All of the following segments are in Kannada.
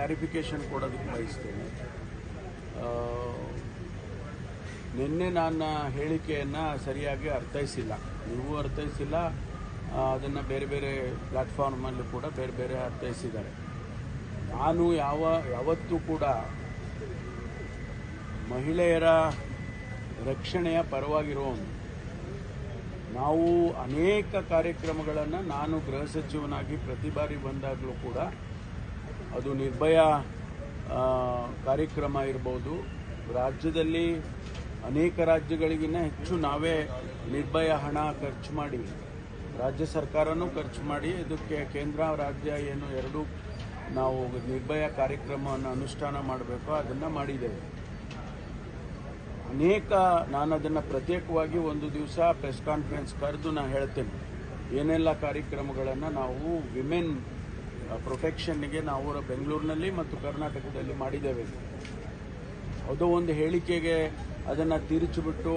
ಕ್ಲಾರಿಫಿಕೇಶನ್ ಕೊಡೋದಕ್ಕೆ ಬಯಸ್ತೇನೆ. ನಿನ್ನೆ ನನ್ನ ಹೇಳಿಕೆಯನ್ನು ಸರಿಯಾಗಿ ಅರ್ಥೈಸಿಲ್ಲ. ನೀವು ಅರ್ಥೈಸಿಲ್ಲ ಅದನ್ನು ಬೇರೆ ಬೇರೆ ಪ್ಲ್ಯಾಟ್ಫಾರ್ಮಲ್ಲೂ ಕೂಡ ಬೇರೆ ಬೇರೆ ಅರ್ಥೈಸಿದ್ದಾರೆ. ನಾನು ಯಾವ, ಯಾವತ್ತೂ ಕೂಡ ಮಹಿಳೆಯರ ರಕ್ಷಣೆಯ ಪರವಾಗಿರೋನು ನಾವು ಅನೇಕ ಕಾರ್ಯಕ್ರಮಗಳನ್ನು ನಾನು ಗೃಹ ಸಚಿವನಾಗಿ ಪ್ರತಿ ಬಾರಿ ಬಂದಾಗಲೂ ಕೂಡ ಅದು ನಿರ್ಭಯ ಕಾರ್ಯಕ್ರಮ ಇರ್ಬೋದು. ರಾಜ್ಯದಲ್ಲಿ ಅನೇಕ ರಾಜ್ಯಗಳಿಗಿನ್ನ ಹೆಚ್ಚು ನಾವೇ ನಿರ್ಭಯ ಹಣ ಖರ್ಚು ಮಾಡಿ, ರಾಜ್ಯ ಸರ್ಕಾರನೂ ಖರ್ಚು ಮಾಡಿ, ಇದಕ್ಕೆ ಕೇಂದ್ರ, ರಾಜ್ಯ ಏನು ಎರಡೂ ನಾವು ನಿರ್ಭಯ ಕಾರ್ಯಕ್ರಮವನ್ನು ಅನುಷ್ಠಾನ ಮಾಡಬೇಕು, ಅದನ್ನು ಮಾಡಿದ್ದೇವೆ. ಅನೇಕ ನಾನು ಅದನ್ನು ಪ್ರತ್ಯೇಕವಾಗಿ ಒಂದು ದಿವಸ ಪ್ರೆಸ್ ಕಾನ್ಫರೆನ್ಸ್ ಕರೆದು ನಾನು ಹೇಳ್ತೇನೆ. ಏನೆಲ್ಲ ಕಾರ್ಯಕ್ರಮಗಳನ್ನು ನಾವು ವಿಮೆನ್ ಪ್ರೊಟೆಕ್ಷನ್ಗೆ ನಾವು ಬೆಂಗಳೂರಿನಲ್ಲಿ ಮತ್ತು ಕರ್ನಾಟಕದಲ್ಲಿ ಮಾಡಿದ್ದೇವೆ. ಅದು ಒಂದು ಹೇಳಿಕೆಗೆ ಅದನ್ನು ತಿರುಚಿಬಿಟ್ಟು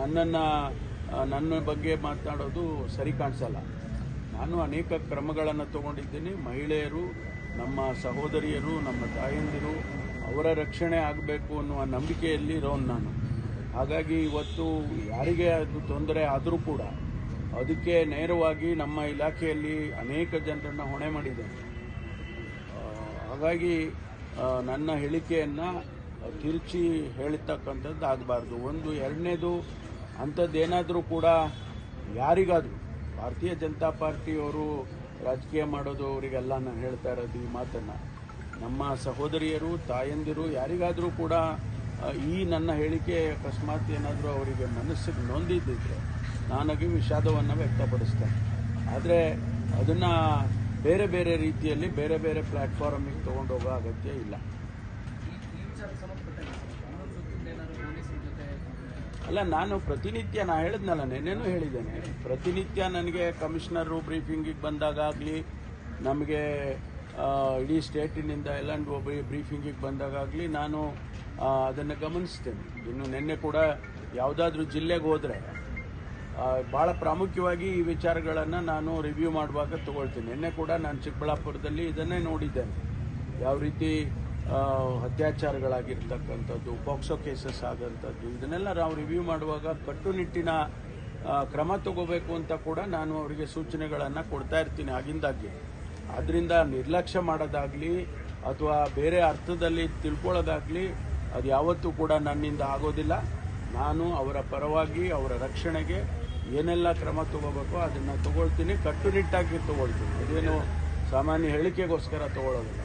ನನ್ನನ್ನು ನನ್ನ ಬಗ್ಗೆ ಮಾತನಾಡೋದು ಸರಿ ಕಾಣಿಸಲ್ಲ. ನಾನು ಅನೇಕ ಕ್ರಮಗಳನ್ನು ತಗೊಂಡಿದ್ದೀನಿ. ಮಹಿಳೆಯರು, ನಮ್ಮ ಸಹೋದರಿಯರು, ನಮ್ಮ ತಾಯಂದಿರು, ಅವರ ರಕ್ಷಣೆ ಆಗಬೇಕು ಅನ್ನುವ ನಂಬಿಕೆಯಲ್ಲಿ ಇರೋನು ನಾನು. ಹಾಗಾಗಿ ಇವತ್ತು ಯಾರಿಗೆ ಅದು ತೊಂದರೆ ಆದರೂ ಕೂಡ ಅದಕ್ಕೆ ನೇರವಾಗಿ ನಮ್ಮ ಇಲಾಖೆಯಲ್ಲಿ ಅನೇಕ ಜನರನ್ನು ಹೊಣೆ ಮಾಡಿದ್ದೇನೆ ಹಾಗಾಗಿ ನನ್ನ ಹೇಳಿಕೆಯನ್ನು ತಿರುಚಿ ಹೇಳಿರ್ತಕ್ಕಂಥದ್ದು ಆಗಬಾರ್ದು. ಒಂದು, ಎರಡನೇದು, ಅಂಥದ್ದೇನಾದರೂ ಕೂಡ ಯಾರಿಗಾದರೂ, ಭಾರತೀಯ ಜನತಾ ಪಾರ್ಟಿಯವರು ರಾಜಕೀಯ ಮಾಡೋದು ಅವರಿಗೆಲ್ಲ ನಾನು ಹೇಳ್ತಾ ಇರೋದು ಈ ಮಾತನ್ನು. ನಮ್ಮ ಸಹೋದರಿಯರು, ತಾಯಂದಿರು, ಯಾರಿಗಾದರೂ ಕೂಡ ಈ ನನ್ನ ಹೇಳಿಕೆ ಅಕಸ್ಮಾತ್ ಏನಾದರೂ ಅವರಿಗೆ ಮನಸ್ಸಿಗೆ ನೊಂದಿದ್ದಿದ್ರೆ ನಾನಾಗಿ ವಿಷಾದವನ್ನು ವ್ಯಕ್ತಪಡಿಸ್ತೇನೆ. ಆದರೆ ಅದನ್ನು ಬೇರೆ ಬೇರೆ ರೀತಿಯಲ್ಲಿ ಬೇರೆ ಬೇರೆ ಪ್ಲ್ಯಾಟ್ಫಾರ್ಮಿಗೆ ತೊಗೊಂಡೋಗೋ ಅಗತ್ಯ ಇಲ್ಲ. ಅಲ್ಲ, ನಾನು ಪ್ರತಿನಿತ್ಯ, ನಾ ಹೇಳಿದ್ನಲ್ಲ, ನೆನ್ನೇನು ಹೇಳಿದ್ದೇನೆ. ಪ್ರತಿನಿತ್ಯ ನನಗೆ ಕಮಿಷನರು ಬ್ರೀಫಿಂಗಿಗೆ ಬಂದಾಗಲಿ ನಮಗೆ ಇಡೀ ಸ್ಟೇಟಿನಿಂದ ಎಲ್ಲ ಬ್ರೀಫಿಂಗಿಗೆ ಬಂದಾಗಲಿ ನಾನು ಅದನ್ನು ಗಮನಿಸ್ತೇನೆ. ಇನ್ನು ನಿನ್ನೆ ಕೂಡ ಯಾವುದಾದ್ರೂ ಜಿಲ್ಲೆಗೆ ಹೋದರೆ ಭಾಳ ಪ್ರಾಮುಖ್ಯವಾಗಿ ಈ ವಿಚಾರಗಳನ್ನು ನಾನು ರಿವ್ಯೂ ಮಾಡುವಾಗ ತಗೊಳ್ತೀನಿ. ನಿನ್ನೆ ಕೂಡ ನಾನು ಚಿಕ್ಕಬಳ್ಳಾಪುರದಲ್ಲಿ ಇದನ್ನೇ ನೋಡಿದ್ದೇನೆ. ಯಾವ ರೀತಿ ಅತ್ಯಾಚಾರಗಳಾಗಿರ್ತಕ್ಕಂಥದ್ದು, ಪಾಕ್ಸೋ ಕೇಸಸ್ ಆದಂಥದ್ದು ಇದನ್ನೆಲ್ಲ ನಾವು ರಿವ್ಯೂ ಮಾಡುವಾಗ ಕಟ್ಟುನಿಟ್ಟಿನ ಕ್ರಮ ತಗೋಬೇಕು ಅಂತ ಕೂಡ ನಾನು ಅವರಿಗೆ ಸೂಚನೆಗಳನ್ನು ಕೊಡ್ತಾ ಇರ್ತೀನಿ ಆಗಿಂದಾಗ್ಗೆ. ಆದ್ದರಿಂದ ನಿರ್ಲಕ್ಷ್ಯ ಮಾಡೋದಾಗಲಿ ಅಥವಾ ಬೇರೆ ಅರ್ಥದಲ್ಲಿ ತಿಳ್ಕೊಳ್ಳೋದಾಗಲಿ ಅದು ಯಾವತ್ತೂ ಕೂಡ ನನ್ನಿಂದ ಆಗೋದಿಲ್ಲ. ನಾನು ಅವರ ಪರವಾಗಿ, ಅವರ ರಕ್ಷಣೆಗೆ ಏನೆಲ್ಲ ಕ್ರಮ ತಗೋಬೇಕೋ ಅದನ್ನು ತಗೊಳ್ತೀನಿ. ಕಟ್ಟುನಿಟ್ಟಾಗಿ ತಗೊಳ್ತೀನಿ. ಅದೇನು ಸಾಮಾನ್ಯ ಹೇಳಿಕೆಗೋಸ್ಕರ ತಗೊಳ್ಳೋದಿಲ್ಲ.